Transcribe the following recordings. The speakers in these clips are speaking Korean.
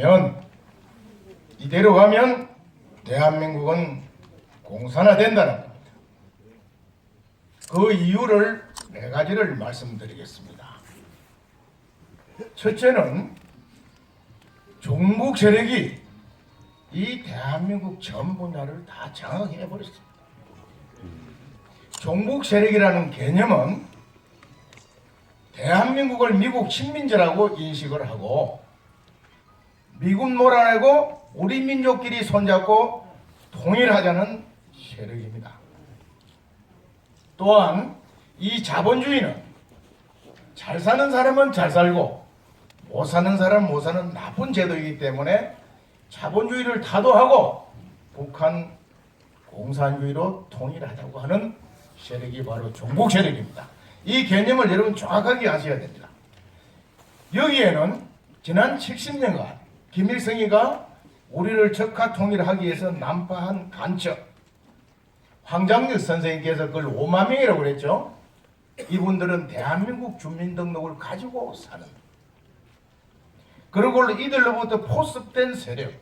면 이대로 가면 대한민국은 공산화된다는 겁니다. 그 이유를 네 가지를 말씀드리겠습니다. 첫째는 종북 세력이 이 대한민국 전 분야를 다 장악해 버렸습니다. 종북 세력이라는 개념은 대한민국을 미국 식민지라고 인식을 하고 미군 몰아내고 우리 민족끼리 손잡고 통일하자는 세력입니다. 또한 이 자본주의는 잘 사는 사람은 잘 살고 못 사는 사람은 못 사는 나쁜 제도이기 때문에 자본주의를 타도하고 북한 공산주의로 통일하자고 하는 세력이 바로 종북 세력입니다. 이 개념을 여러분 정확하게 아셔야 됩니다. 여기에는 지난 70년간 김일성이가 우리를 적화 통일하기 위해서 난파한 간첩 황장률 선생님께서 그걸 오마명이라고 그랬죠. 이분들은 대한민국 주민등록을 가지고 사는 그리고 이들로부터 포섭된 세력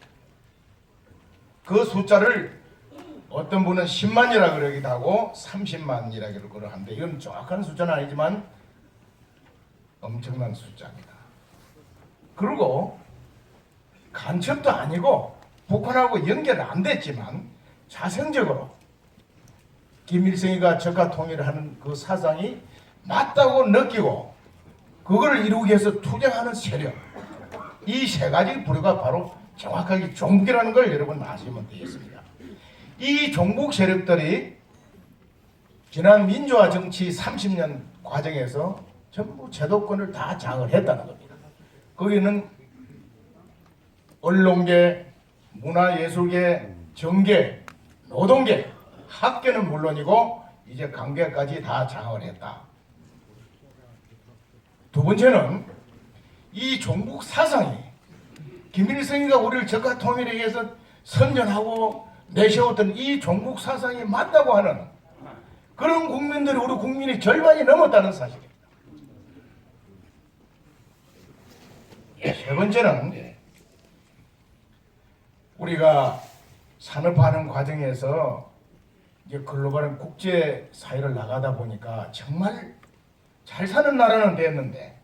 그 숫자를 어떤 분은 10만이라 그러기도 하고 30만이라고 그러는데 이건 정확한 숫자는 아니지만 엄청난 숫자입니다. 그리고 간첩도 아니고 북한하고 연결 안 됐지만 자생적으로 김일성이가 적화 통일을 하는 그 사상이 맞다고 느끼고 그걸 이루기 위해서 투쟁하는 세력 이 세 가지 부류가 바로 정확하게 종북이라는 걸 여러분 아시면 되겠습니다. 이 종북 세력들이 지난 민주화 정치 30년 과정에서 전부 제도권을 다 장을 했다는 겁니다. 거기는 언론계, 문화예술계, 정계, 노동계, 학계는 물론이고 이제 관계까지 다 장을 했다. 두 번째는 이 종북 사상이 김일성이가 우리를 적화 통일에 의해서 선전하고 내세웠던 이 종북 사상이 맞다고 하는 그런 국민들이 우리 국민의 절반이 넘었다는 사실입니다. 세 번째는 우리가 산업화하는 과정에서 이제 글로벌한 국제 사회를 나가다 보니까 정말 잘 사는 나라는 됐는데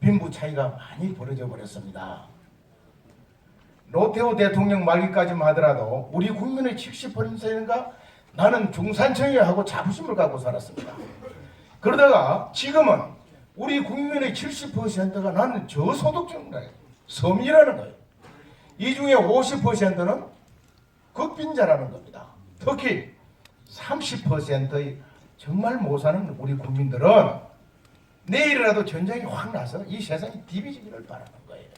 빈부 차이가 많이 벌어져 버렸습니다. 노태우 대통령 말기까지만 하더라도 우리 국민의 70%인가 나는 중산층이야 하고 자부심을 갖고 살았습니다. 그러다가 지금은 우리 국민의 70%가 나는 저소득층이다. 서민이라는 거예요. 이 중에 50%는 극빈자라는 겁니다. 특히 30%의 정말 못 사는 우리 국민들은 내일이라도 전쟁이 확 나서 이 세상이 디비지기를 바라는 거예요.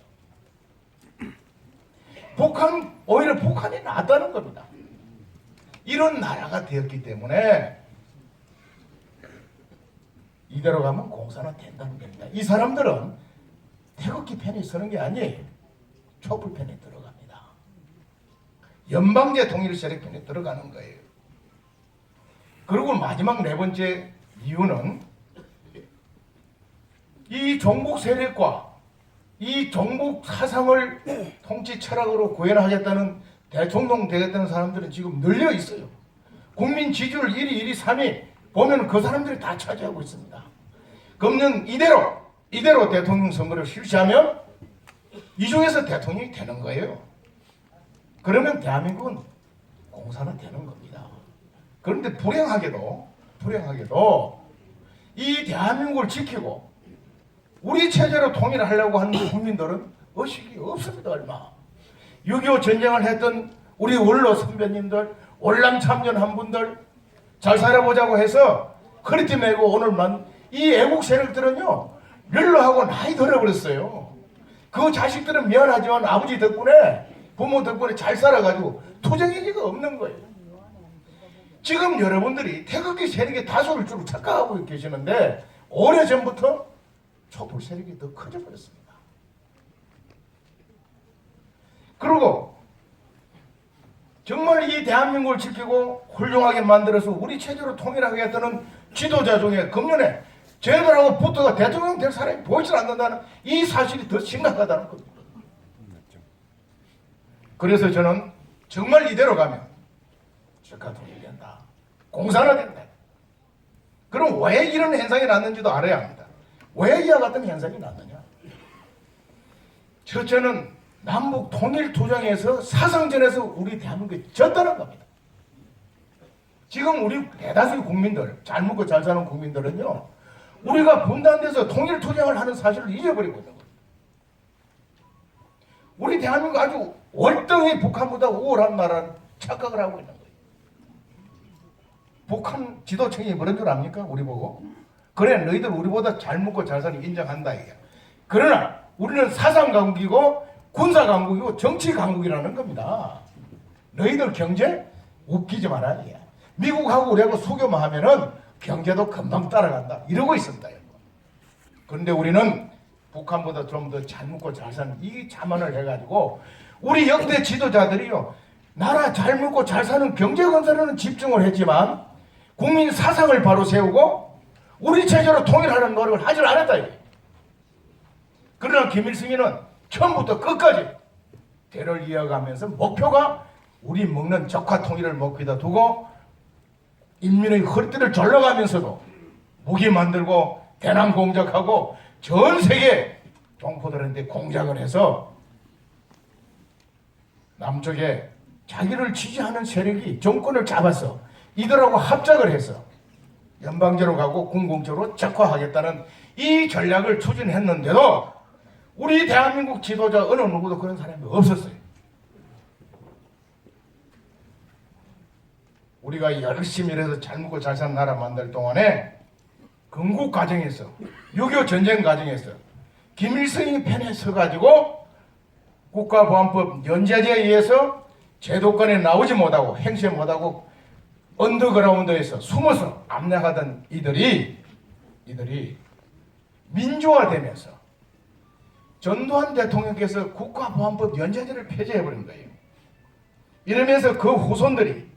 북한, 오히려 북한이 낫다는 겁니다. 이런 나라가 되었기 때문에 이대로 가면 공산화 된다는 겁니다. 이 사람들은 태극기 편에 서는 게 아니에요. 촛불 편에 들어갑니다. 연방제 통일 세력 편에 들어가는 거예요. 그리고 마지막 네 번째 이유는 이 종북 세력과 이 종북 사상을 통치 철학으로 구현하겠다는 대통령 되겠다는 사람들은 지금 늘려 있어요. 국민 지지율 1위, 1위, 3위 보면 그 사람들이 다 차지하고 있습니다. 그러면 이대로 이대로 대통령 선거를 실시하면 이 중에서 대통령이 되는 거예요. 그러면 대한민국은 공산화 되는 겁니다. 그런데 불행하게도 불행하게도 이 대한민국을 지키고 우리 체제로 통일하려고 하는 국민들은 의식이 없습니다 얼마. 6.25 전쟁을 했던 우리 원로 선배님들 월남 참전한 분들 잘 살아보자고 해서 크리티 메고 오늘만 이 애국 세력들은요 멸로하고 나이 들어버렸어요. 그 자식들은 미안하지만 아버지 덕분에 부모 덕분에 잘 살아가지고 투쟁의지가 없는 거예요. 지금 여러분들이 태극기 세력의 다수를 주로 착각하고 계시는데 오래전부터 촛불 세력이 더 커져 버렸습니다. 그리고 정말 이 대한민국을 지키고 훌륭하게 만들어서 우리 체제로 통일하겠다는 지도자 중에 금년에 쟤들하고 붙어가 대통령 될 사람이 보이질 않는다는 이 사실이 더 심각하다는 겁니다. 그래서 저는 정말 이대로 가면 주가 통일된다. 공산화 된다. 그럼 왜 이런 현상이 났는지도 알아야 합니다. 왜 이와 같은 현상이 났느냐? 첫째는 남북 통일 투쟁에서 사상전에서 우리 대한민국이 졌다는 겁니다. 지금 우리 대다수의 국민들, 잘 먹고 잘 사는 국민들은요, 우리가 분단돼서 통일 투쟁을 하는 사실을 잊어버리고 있는 거예요. 우리 대한민국 아주 월등히 북한보다 우월한 나라를 착각을 하고 있는 거예요. 북한 지도층이 뭐런 줄 압니까? 우리 보고. 그래, 너희들 우리보다 잘 먹고 잘 사는 거 인정한다, 이게. 그러나 우리는 사상 강국이고 군사 강국이고 정치 강국이라는 겁니다. 너희들 경제 웃기지 마라, 이게. 미국하고 우리하고 수교만 하면은 경제도 금방 따라간다. 이러고 여러분. 그런데 우리는 북한보다 좀 더 잘 먹고 잘 사는 이 자만을 해가지고 우리 역대 지도자들이요 나라 잘 먹고 잘 사는 경제 건설에는 집중을 했지만 국민 사상을 바로 세우고 우리 체제로 통일하는 노력을 하질 않았다. 그러나 김일성이는 처음부터 끝까지 대를 이어가면서 목표가 우리 먹는 적화 통일을 목표에다 두고 인민의 허리띠를 졸라가면서도 무기 만들고 대남 공작하고 전 세계 동포들한테 공작을 해서 남쪽에 자기를 지지하는 세력이 정권을 잡아서 이들하고 합작을 해서 연방제로 가고 군공제로 적화하겠다는 이 전략을 추진했는데도 우리 대한민국 지도자 어느 누구도 그런 사람이 없었어요. 우리가 열심히 일해서 잘 먹고 잘 사는 나라 만들 동안에 건국 과정에서 6.25 전쟁 과정에서 김일성이 편에 서가지고 국가보안법 연좌제에 의해서 제도권에 나오지 못하고 행세 못하고 언더그라운드에서 숨어서 압력하던 이들이 이들이 민주화되면서 전두환 대통령께서 국가보안법 연좌제를 폐지해버린 거예요. 이러면서 그 후손들이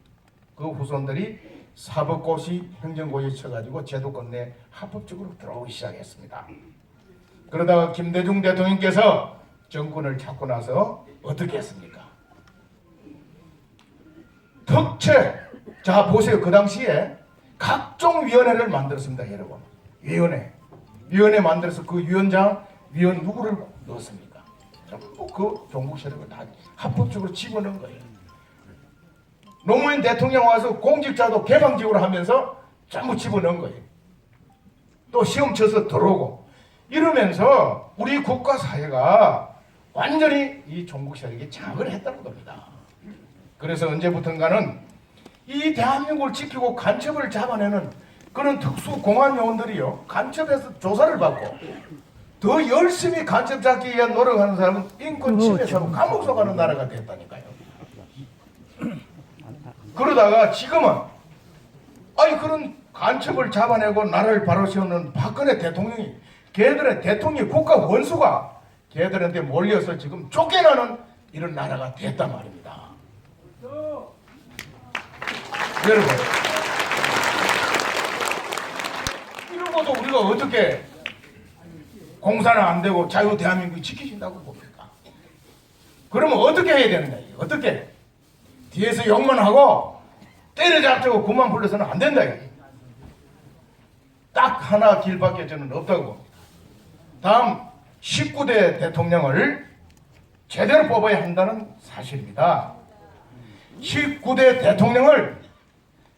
그 후손들이 사법고시 행정고시 쳐가지고 제도권 내 합법적으로 들어오기 시작했습니다. 그러다가 김대중 대통령께서 정권을 잡고 나서 어떻게 했습니까? 특채 자 보세요 그 당시에 각종 위원회를 만들었습니다 여러분 위원회 위원회 만들어서 그 위원장 위원 누구를 넣었습니까? 전부 그 종북 세력을 다 합법적으로 집어넣은 거예요. 노무현 대통령 와서 공직자도 개방직으로 하면서 전부 집어넣은 거예요. 또 시험 쳐서 들어오고 이러면서 우리 국가 사회가 완전히 이 종북 세력이 장악을 했다는 겁니다. 그래서 언제부턴가는 이 대한민국을 지키고 간첩을 잡아내는 그런 특수 공안 요원들이요 간첩에서 조사를 받고 더 열심히 간첩 잡기 위한 노력하는 사람은 인권 침해사로 감옥 속가는 나라가 됐다니까요. 그러다가 지금은 아니 그런 간첩을 잡아내고 나라를 바로 세우는 박근혜 대통령이 걔들의 대통령 국가 원수가 걔들한테 몰려서 지금 쫓겨나는 이런 나라가 됐단 말입니다. 여러분 이러고도 우리가 어떻게 공사는 안 되고 자유 대한민국이 지키신다고 봅니까? 그러면 어떻게 해야 되느냐? 어떻게? 뒤에서 욕만 하고 때려잡자고 그만 불러서는 안 된다. 딱 하나 길밖에 저는 없다고 봅니다. 다음 19대 대통령을 제대로 뽑아야 한다는 사실입니다. 19대 대통령을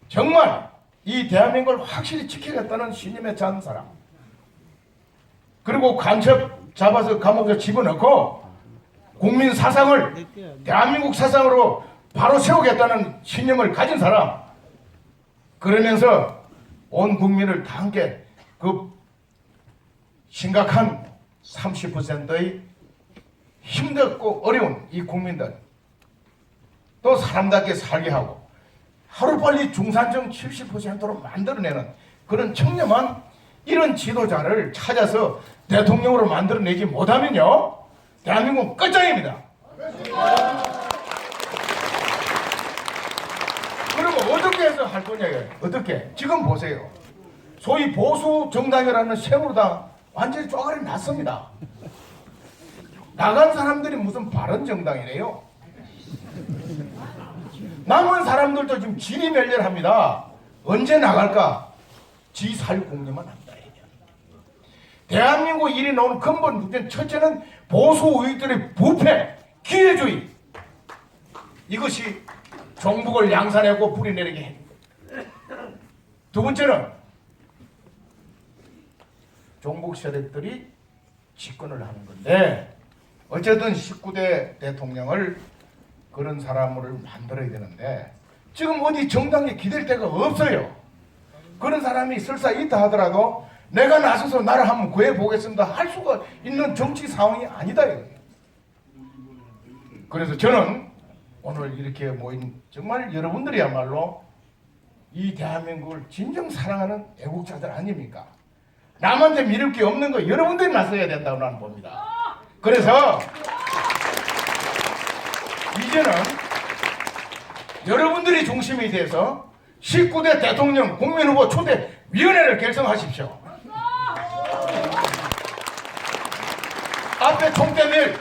정말 이 대한민국을 확실히 지키겠다는 신념에 찬 사람. 그리고 간첩 잡아서 감옥에 집어넣고 국민 사상을 대한민국 사상으로 바로 세우겠다는 신념을 가진 사람. 그러면서 온 국민을 다 함께 그 심각한 30%의 힘들고 어려운 이 국민들 또 사람답게 살게 하고 하루빨리 중산층 70%로 만들어내는 그런 청렴한 이런 지도자를 찾아서 대통령으로 만들어내지 못하면요 대한민국 끝장입니다. 그러면 어떻게 해서 할 거냐요? 어떻게? 지금 보세요. 소위 보수 정당이라는 새누리당 완전히 쪼가리 났습니다. 나간 사람들이 무슨 바른 정당이래요? 남은 사람들도 지금 지리멸렬합니다. 언제 나갈까? 지 살 공리만 한다. 대한민국 일이 나오는 근본 문제는 첫째는 보수 우익들의 부패, 기회주의. 이것이 종북을 양산하고 뿌리내리게 해. 두 번째는 종북 세력들이 집권을 하는 건데 어쨌든 19대 대통령을 그런 사람을 만들어야 되는데 지금 어디 정당에 기댈 데가 없어요. 그런 사람이 설사 있다 하더라도 내가 나서서 나를 한번 구해 보겠습니다 할 수가 있는 정치 상황이 아니다. 그래서 저는 오늘 이렇게 모인 정말 여러분들이야말로 이 대한민국을 진정 사랑하는 애국자들 아닙니까? 남한테 미룰 게 없는 거 여러분들이 나서야 된다고 나는 봅니다. 그래서 이제는 여러분들이 중심이 돼서 19대 대통령 국민후보 초대 위원회를 결성하십시오. 앞에 총대밀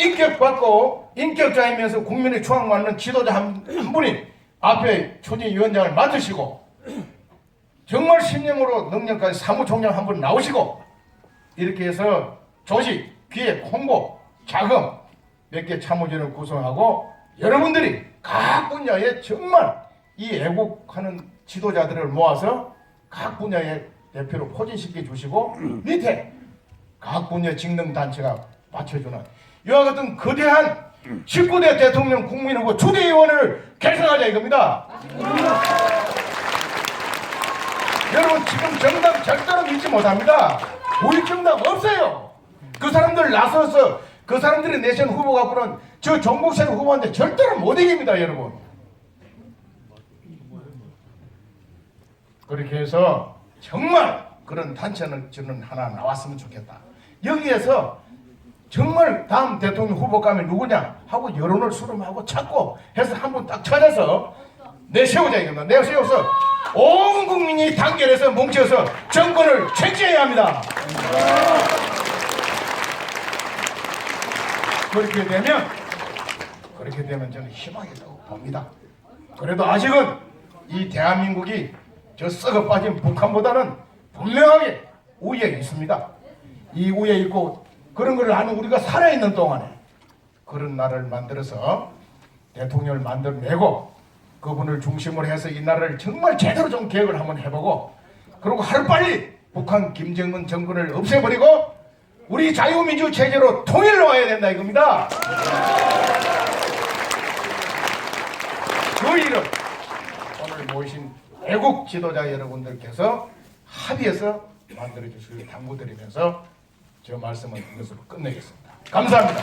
인격받고 인격자이면서 국민의 추앙 받는 지도자 한, 한 분이 앞에 초진위원장을 맡으시고 정말 신령으로 능력까지 사무총장 한 분 나오시고 이렇게 해서 조직, 기획, 홍보, 자금 몇 개 참모진을 구성하고 여러분들이 각 분야에 정말 이 애국하는 지도자들을 모아서 각 분야의 대표로 포진시켜 주시고 밑에 각 분야 직능 단체가 받쳐주는 이와 같은 거대한 19대 대통령 국민후보 초대위원회를 결성하자 이겁니다. 여러분 지금 정당 절대로 믿지 못합니다. 우익 정당 없어요. 그 사람들 나서서 그 사람들이 내세운 후보 갖고는 저 정복생 후보한테 절대로 못 이깁니다, 여러분. 그렇게 해서 정말 그런 단체는 저는 하나 나왔으면 좋겠다. 여기에서 정말 다음 대통령 후보감이 누구냐 하고 여론을 수렴하고 찾고 해서 한분딱 찾아서 내세우자 이겁니다. 내세워서 온 국민이 단결해서 뭉쳐서 정권을 챙겨야 합니다. 그렇게 되면 그렇게 되면 저는 희망이라고 봅니다. 그래도 아직은 이 대한민국이 저 썩어 빠진 북한보다는 분명하게 우위에 있습니다. 이 우위에 있고 그런 걸 아는 우리가 살아있는 동안에 그런 나라를 만들어서 대통령을 만들어내고 그분을 중심으로 해서 이 나라를 정말 제대로 좀 계획을 한번 해보고 그리고 하루빨리 북한 김정은 정권을 없애버리고 우리 자유민주 체제로 통일로 와야 된다 이겁니다. 그 일을 오늘 모이신 애국 지도자 여러분들께서 합의해서 만들어 주시길 당부드리면서 저 말씀은 이것으로 끝내겠습니다. 감사합니다.